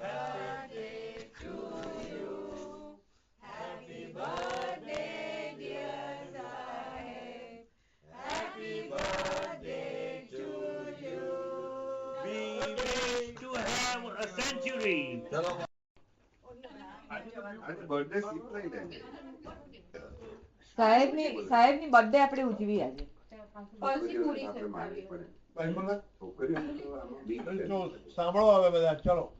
We ની birthday birthday આપણે ઉજવી આજે. સાંભળો હવે બધા ચલો.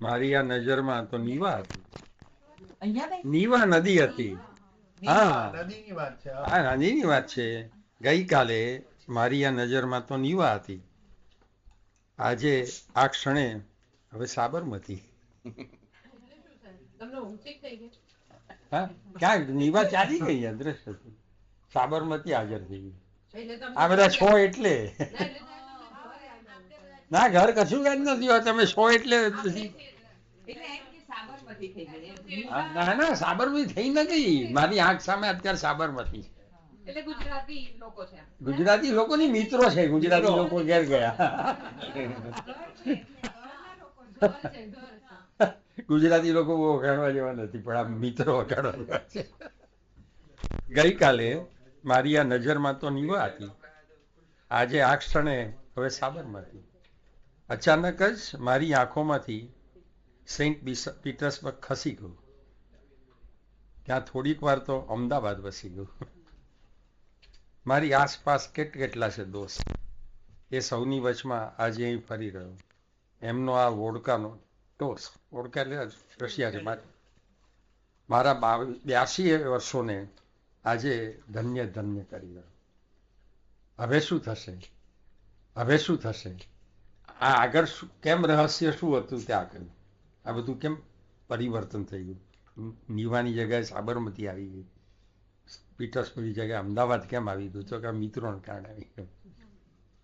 મારી આ નજરમાં તો નીવા હતી. નીવા નદી હતી. હા. નદીની વાત છે હા. વાત છે. ગઈકાલે મારી આ નજરમાં તો નીવા હતી. આજે આ ક્ષણે હવે સાબરમતી. હા ક્યાં નીવા ચાલી ગઈ અદ્રશ્ય સાબરમતી હાજર થઈ ગઈ. આ બધા છો એટલે ના ઘર કશું જ નથી હોય તમે સો એટલે ના ના સાબરમતી થઈ નથી. મારી આંખ સામે અત્યારે સાબરમતી. ગુજરાતી લોકો ની મિત્રો છે ગુજરાતી લોકો ઘેર ગયા. ગુજરાતી લોકો બહુ વખાણવા જેવા નથી પણ આ મિત્રો વખાણવા જેવા છે. ગઈકાલે મારી આ નજરમાં તો નીવા હતી. આજે આ ક્ષણે હવે સાબરમતી. અચાનક જ મારી આંખોમાંથી સેન્ટ પીટર્સબર્ગ ખસી ગયું. ત્યાં થોડીક વાર તો અમદાવાદ વસી ગયું. મારી આસપાસ કેટ કેટલા છે દોસ્ત? એ સૌની વચમાં આજે અહીં ફરી રહ્યો. એમનો આ વોડકાનો ટોસ. વોડકા એટલે રશિયા છે, મારે. બ્યાસી વર્ષોને આજે ધન્ય ધન્ય કરી રહ્યો. હવે શું થશે? હવે શું થશે? આ આગળ કેમ રહસ્ય શું હતું તે આગળ? આ બધું કેમ પરિવર્તન થઈ ગયું? નીવાની જગ્યાએ સાબરમતી આવી ગઈ. પીટર્સબર્ગની જગ્યાએ અમદાવાદ કેમ આવી ગયું? તો કે મિત્રોને કારણે આવી ગયું.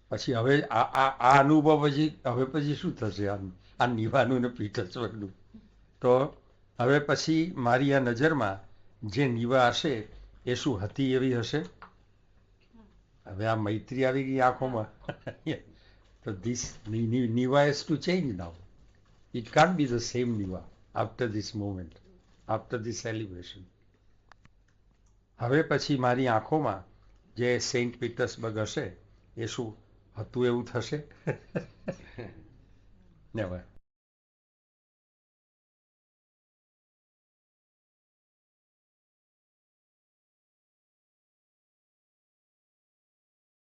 પછી હવે આ આ અનુભવ પછી, હવે પછી શું થશે આ નીવાનું ને પીટર્સબર્ગનું. તો હવે પછી મારી આ નજરમાં જે નીવા હશે, એ શું હતી એવી હશે? હવે આ મૈત્રી આવી ગઈ આંખોમાં. તો this Niva is to change now it can't be the same Niva after this moment after this celebration હવે પછી મારી આંખોમાં જે સેન્ટ પીટર્સબર્ગ હશે એ શું હતું એવું થશે? નેવર